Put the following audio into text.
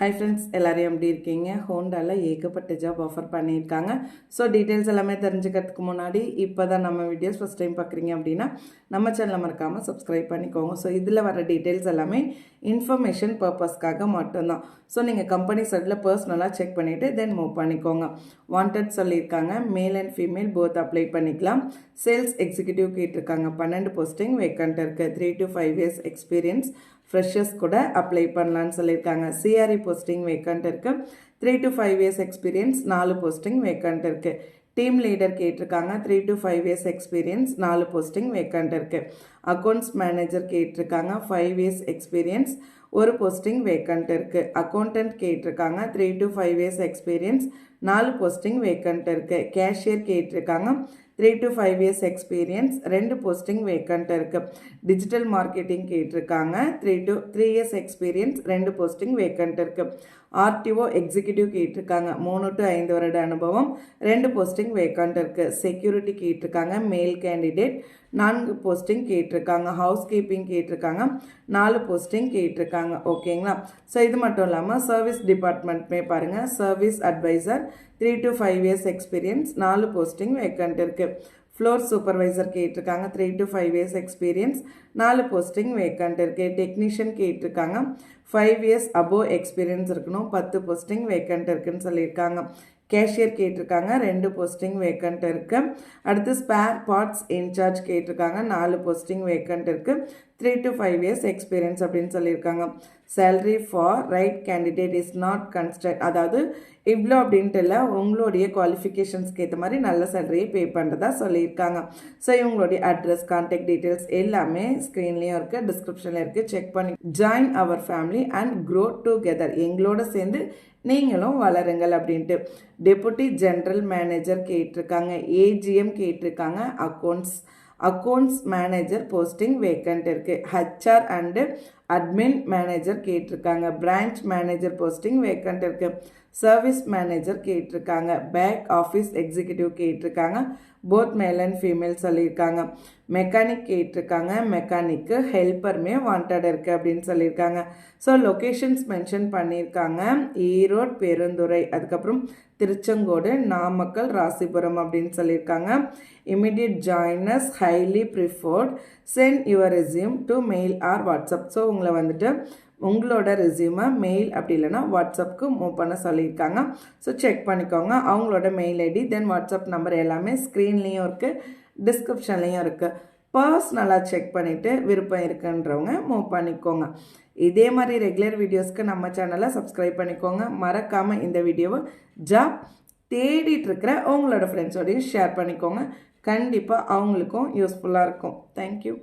Hi friends எல்லோரும் எப்படி இருக்கீங்க? ஹோண்டாவில் ஏகப்பட்ட ஜாப் ஆஃபர் பண்ணியிருக்காங்க. ஸோ டீட்டெயில்ஸ் எல்லாமே தெரிஞ்சுக்கிறதுக்கு முன்னாடி இப்போ தான் நம்ம வீடியோஸ் ஃபஸ்ட் டைம் பார்க்குறீங்க அப்படின்னா நம்ம சேனலை மறக்காமல் சப்ஸ்கிரைப் பண்ணிக்கோங்க. ஸோ இதில் வர டீட்டெயில்ஸ் எல்லாமே இன்ஃபர்மேஷன் பர்பஸ்க்காக மட்டும்தான். ஸோ நீங்கள் கம்பெனி சைடில் பர்சனலாக செக் பண்ணிவிட்டு தென் மூவ் பண்ணிக்கோங்க. வாண்டட் சொல்லியிருக்காங்க. Male and female both apply பண்ணிக்கலாம். சேல்ஸ் எக்ஸிக்யூட்டிவ் கேட்டிருக்காங்க. பன்னெண்டு போஸ்டிங் வேக்கண்ட் இருக்குது three to five years experience freshers கூட அப்ளை பண்ணலான்னு சொல்லியிருக்காங்க. சிஆர்இ போஸ்டிங் வேக்கண்ட் இருக்குது three to five years experience நாலு போஸ்டிங் வேக்கண்ட் இருக்குது டீம் லீடர் கேட்டிருக்காங்க. Three to five years experience நாலு போஸ்டிங் வேக்கண்ட் இருக்குது அக்கௌண்ட்ஸ் மேனேஜர் கேட்டிருக்காங்க. ஃபைவ் இயர்ஸ் எக்ஸ்பீரியன்ஸ் ஒரு போஸ்டிங் வேக்கண்ட் இருக்குது அக்கௌண்டன்ட் கேட்டிருக்காங்க. Three to five years experience நாலு போஸ்டிங் வேக்கண்ட் இருக்குது கேஷியர் கேட்டிருக்காங்க. Three to five years experience ரெண்டு போஸ்டிங் வேக்கண்ட் இருக்குது டிஜிட்டல் மார்க்கெட்டிங் கேட்டிருக்காங்க. Three to three years experience ரெண்டு போஸ்டிங் வேக்கண்ட் இருக்குது ஆர்டிஓ எக்ஸிக்யூட்டிவ் கேட்டிருக்காங்க. மூணு டு ஐந்து வருட அனுபவம் ரெண்டு போஸ்டிங் வேக்கண்ட் இருக்குது செக்யூரிட்டி கேட்டிருக்காங்க. மேல் கேண்டிடேட் நான்கு போஸ்டிங் கேட்டிருக்காங்க ஹவுஸ் கீப்பிங் கேட்டிருக்காங்க நாலு போஸ்டிங் கேட்டிருக்காங்க ஓகேங்களா ஸோ இது மட்டும் இல்லாமல் சர்வீஸ் டிபார்ட்மெண்ட்மே பாருங்கள் service advisor three to five years experience நாலு போஸ்டிங் வேக்கண்ட் இருக்குது ஃப்ளோர் சூப்பர்வைசர் கேட்டிருக்காங்க three to five years experience நாலு போஸ்டிங் வேக்கண்ட் இருக்குது டெக்னீஷியன் கேட்டிருக்காங்க ஃபைவ் இயர்ஸ் அபோவ் எக்ஸ்பீரியன்ஸ் இருக்கணும் பத்து போஸ்டிங் வேக்கண்ட் இருக்குன்னு சொல்லியிருக்காங்க. கேஷியர் கேட்டிருக்காங்க ரெண்டு போஸ்டிங் வேக்கண்ட் இருக்குது அடுத்து ஸ்பேர் பார்ட்ஸ் இன்சார்ஜ் கேட்டிருக்காங்க நாலு போஸ்டிங் வேக்கண்ட் இருக்குது three to five years experience அப்படின்னு சொல்லியிருக்காங்க. Salary for right candidate is not constant அதாவது இவ்வளோ அப்படின்ட்டு இல்லை உங்களுடைய குவாலிஃபிகேஷன்ஸ்க்கு ஏற்ற மாதிரி நல்ல சேலரியை பே பண்ணுறதா சொல்லியிருக்காங்க. ஸோ இவங்களுடைய அட்ரஸ் கான்டாக்ட் டீட்டெயில்ஸ் எல்லாமே ஸ்க்ரீன்லேயும் இருக்குது டிஸ்கிரிப்ஷனில் இருக்குது செக் பண்ணி join our family and grow together எங்களோட சேர்ந்து நீங்களும் வளருங்கள் அப்படின்ட்டு. டெபுட்டி ஜென்ரல் மேனேஜர் கேட்டிருக்காங்க ஏஜிஎம் கேட்டிருக்காங்க accounts accounts manager posting vacant இருக்குது ஹச்ஆர் அண்டு அட்மின் மேனேஜர் கேட்டிருக்காங்க. பிரான்ச் மேனேஜர் போஸ்டிங் வேக்கண்ட் இருக்குது சர்வீஸ் மேனேஜர் கேட்டிருக்காங்க. பேக் ஆஃபீஸ் எக்ஸிக்யூட்டிவ் கேட்டிருக்காங்க. போத் மேல் அண்ட் ஃபீமேல் சொல்லியிருக்காங்க. மெக்கானிக் கேட்டிருக்காங்க. மெக்கானிக்கு ஹெல்ப்பருமே வாண்டட் இருக்குது அப்படின்னு சொல்லியிருக்காங்க. ஸோ லொக்கேஷன்ஸ் மென்ஷன் பண்ணியிருக்காங்க. ஈரோடு பெருந்துறை அதுக்கப்புறம் திருச்செங்கோடு நாமக்கல் ராசிபுரம் அப்படின்னு சொல்லியிருக்காங்க. Immediate joiners highly preferred send your resume to mail or WhatsApp so உங்களை வந்துட்டு உங்களோட ரெசியூமை மெயில் அப்படி இல்லைன்னா வாட்ஸ்அப்புக்கு மூவ் பண்ண சொல்லியிருக்காங்க. ஸோ செக் பண்ணிக்கோங்க. அவங்களோட mail ID then WhatsApp number எல்லாமே ஸ்க்ரீன்லேயும் இருக்குது டிஸ்கிரிப்ஷன்லேயும் இருக்குது பர்ஸ்னலாக செக் பண்ணிவிட்டு விருப்பம் இருக்குன்றவங்க மூவ் பண்ணிக்கோங்க. இதே மாதிரி ரெகுலர் வீடியோஸ்க்கு நம்ம சேனலை சப்ஸ்கிரைப் பண்ணிக்கோங்க. மறக்காமல் இந்த வீடியோவை ஜாப் தேடிட்டு இருக்கிற உங்களோட ஃப்ரெண்ட்ஸோடையும் ஷேர் பண்ணிக்கோங்க. கண்டிப்பாக அவங்களுக்கும் யூஸ்ஃபுல்லாக இருக்கும். தேங்க்யூ